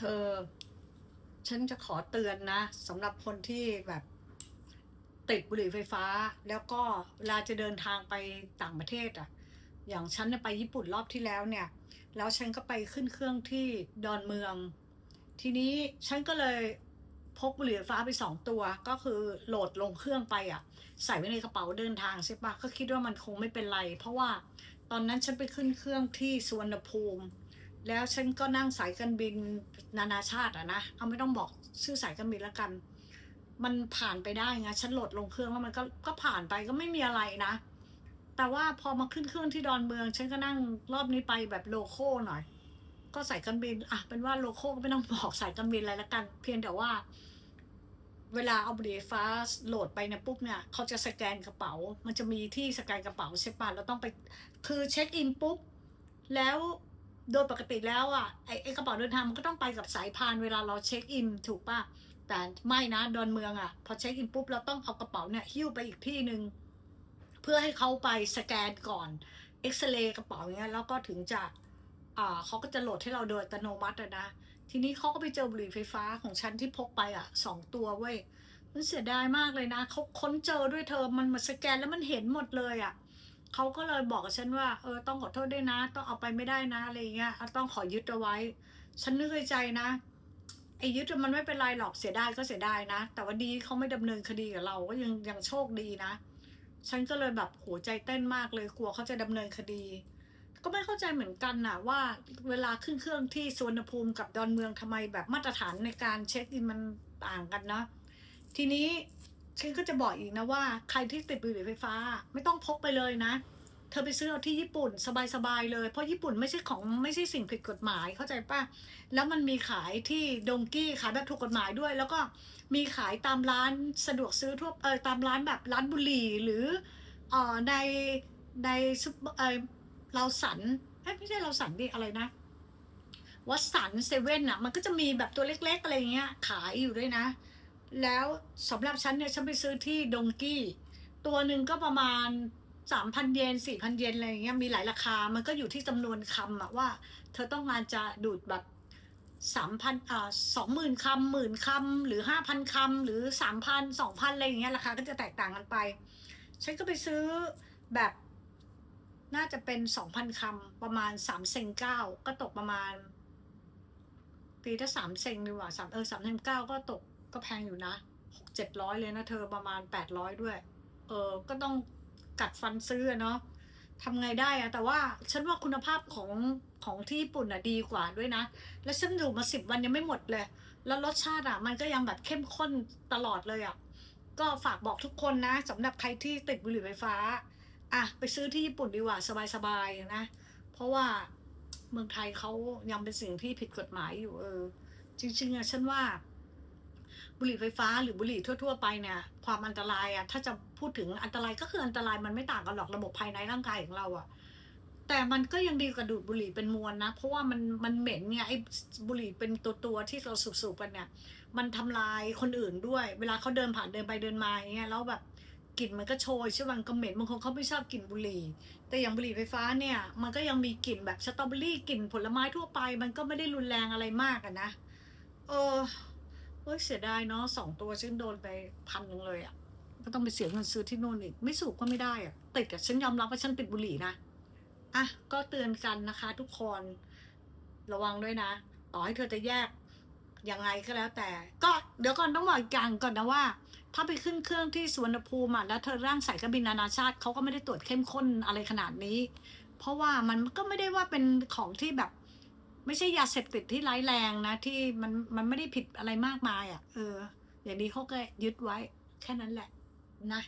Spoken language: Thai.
เธอ ฉันจะขอเตือนนะสำหรับคนที่แบบติดบุหรี่ไฟฟ้า แล้วก็เวลาจะเดินทางไปต่างประเทศอะ อย่างฉันไปญี่ปุ่นรอบที่แล้วเนี่ย แล้วฉันก็ไปขึ้นเครื่องที่ดอนเมือง ทีนี้ฉันก็เลยพกบุหรี่ไฟฟ้าไปสองตัว ก็คือโหลดลงเครื่องไปอะ ใส่ไว้ในกระเป๋าเดินทางใช่ปะก็คิดว่ามันคงไม่เป็นไร เพราะว่าตอนนั้นฉันไปขึ้นเครื่องที่สุวรรณภูมิ แล้วฉันก็นั่งสายการบินนานาชาติอะนะเอาไม่ต้องบอกชื่อสายการบินแล้วกัน มันผ่านไปได้ไงฉันโหลดลงเครื่องแล้วมันก็ก็ผ่านไปก็ไม่มีอะไรนะ แต่ว่าพอมาขึ้นเครื่องที่ดอนเมือง ฉันก็นั่งรอบนี้ไปแบบโลโก้หน่อย ก็สายการบินอะเป็นว่าโลโก้ก็ไม่ต้องบอกสายการบินอะไรและกัน เพียงแต่ว่า เวลาเอาบุหรี่ฟ้าโหลดไปเนี่ยปุ๊บเนี่ยเขาจะสแกนกระเป๋า มันจะมีที่สแกนกระเป๋าใช่ปะเราต้องไปคือเช็คอินปุ๊บแล้ว โดยปกติแล้วอะไอ้ไอกระเป๋าเดินทางมันก็ต้องไปกับสายพานเวลาเราเช็คอินถูกปะแต่ไม่นะดอนเมืองอะ พอเช็คอินปุ๊บเราต้องเอากระเป๋าเนี่ยหิ้วไปอีกที่หนึ่งเพื่อให้เขาไปสแกนก่อนเอ็กซเรย์กระเป๋าเงี้ยแล้วก็ถึงจะอ่าเขาก็จะโหลดให้เราโดยอัตโนมัติอะนะทีนี้เขาก็ไปเจอบุหรี่ไฟฟ้าของฉันที่พกไปอะสองตัวเว้ยมันเสียดายมากเลยนะเขาค้นเจอด้วยเธอมันมาสแกนแล้วมันเห็นหมดเลยอะ เขาก็เลยบอกกับฉันว่าเออต้องขอโทษด้วยนะ ต้องเอาไปไม่ได้นะอะไรเงี้ยต้องขอยึดเอาไว้ ฉันนึกในใจนะไอ้ยึดมันไม่เป็นไรหรอกเสียดายก็เสียดายนะ แต่ว่าดีเขาไม่ดำเนินคดีกับเราก็ยังยังโชคดีนะ ฉันก็เลยแบบโหใจเต้นมากเลยกลัวเขาจะดำเนินคดี ก็ไม่เข้าใจเหมือนกันน่ะว่าเวลาขึ้นเครื่องที่สุวรรณภูมิกับดอนเมืองทำไมแบบมาตรฐานในการเช็คอินมันต่างกันเนาะทีนี้ ฉันก็จะบอกอีกนะว่า ใครที่ติดบุหรี่ไฟฟ้า ไม่ต้องพกไปเลยนะ เธอไปซื้อเอาที่ญี่ปุ่นสบายๆเลย เพราะญี่ปุ่นไม่ใช่ของไม่ใช่สิ่งผิดกฎหมายเข้าใจป่ะ แล้วมันมีขายที่ดงกี้ขายแบบถูกกฎหมายด้วย แล้วก็มีขายตามร้านสะดวกซื้อทั่วเออตามร้านแบบร้านบุหรี่หรือเอ่อในในซุปเออเราสันเอ้ไม่ใช่เราสันดิอะไรนะวัดสันเซเว่นอะมันก็จะมีแบบตัวเล็กๆอะไรเงี้ยขายอยู่ด้วยนะ แล้วสำหรับฉันเนี่ยฉันไปซื้อที่ดงกี้ ตัวหนึ่งก็ประมาณสามพันเยนสี่พันเยนอะไรอย่างเงี้ยมีหลายราคา มันก็อยู่ที่จำนวนคำอะว่า เธอต้องการจะดูดแบบสามพันอ่าสองหมื่นคำหมื่นคำหรือห้าพันคำหรือสามพันสองพันอะไรอย่างเงี้ยราคาก็จะแตกต่างกันไป ฉันก็ไปซื้อแบบน่าจะเป็นสองพันคำประมาณสามเซงเก้าก็ตกประมาณปีถ้าสามเซงดีกว่าสามเออสามเซงเก้าก็ตก ก็แพงอยู่นะหกเจ็ดร้อยเลยนะเธอประมาณแปดร้อยด้วย เออก็ต้องกัดฟันซื้อเนาะทำไงได้อะแต่ว่าฉันว่าคุณภาพของของที่ญี่ปุ่นอะดีกว่าด้วยนะ แล้วฉันอยู่มาสิบวันยังไม่หมดเลย แล้วรสชาติอะมันก็ยังแบบเข้มข้นตลอดเลยอะก็ฝากบอกทุกคนนะสำหรับใครที่ติดบุหรี่ไฟฟ้าอะไปซื้อที่ญี่ปุ่นดีกว่าสบายๆนะ เพราะว่าเมืองไทยเขายังเป็นสิ่งที่ผิดกฎหมายอยู่เออ จริงๆอะฉันว่า บุหรี่ไฟฟ้าหรือบุหรี่ทั่ว ๆ ไปเนี่ยความอันตรายอะถ้าจะพูดถึงอันตรายก็คืออันตรายมันไม่ต่างกันหรอกระบบภายในร่างกายของเราอะแต่มันก็ยังดีกว่าดูดบุหรี่เป็นมวลนะ เพราะว่ามันมันเหม็นเนี่ยไอ้บุหรี่เป็นตัวตัวๆที่เราสูบๆกันเนี่ย มันทำลายคนอื่นด้วย เวลาเขาเดินผ่านเดินไปเดินมาอย่างเงี้ยแล้วแบบกลิ่นมันก็โชยใช่ไหมก็เหม็นบางคนเขาไม่ชอบกลิ่นบุหรี่ แต่อย่างบุหรี่ไฟฟ้าเนี่ย มันก็ยังมีกลิ่นแบบสตรอเบอรี่กลิ่นผลไม้ทั่วไป มันก็ไม่ได้รุนแรงอะไรมากอะนะเออ เฮ้ยเสียดายเนาะสองตัวฉันโดนไปพันหนึงเลยอะ่ะก็ต้องไปเสียเงินซื้อที่โน่นอีก ไม่สูบก็ไม่ได้อะ่ะติดอะฉันยอมรับว่าฉันติดบุหรี่นะอะก็เตือนกันนะคะ ทุกคนระวังด้วยนะต่อให้เธอจะแยกยังไงก็แล้วแต่ ก็เดี๋ยวก่อนต้องบอกอีกอย่างก่อนนะว่า ถ้าไปขึ้นเครื่องที่สวนภูมิอะแล้วเธอร่างสายการบินนานาชาติเขาก็ไม่ได้ตรวจเข้มข้นอะไรขนาดนี้ เพราะว่ามันก็ไม่ได้ว่าเป็นของที่แบบ ไม่ใช่ยาเสพติดที่ร้ายแรงนะ ที่มันมันไม่ได้ผิดอะไรมากมายอะ่ะ เออ อย่างนี้เขาก็ยึดไว้แค่นั้นแหละนะ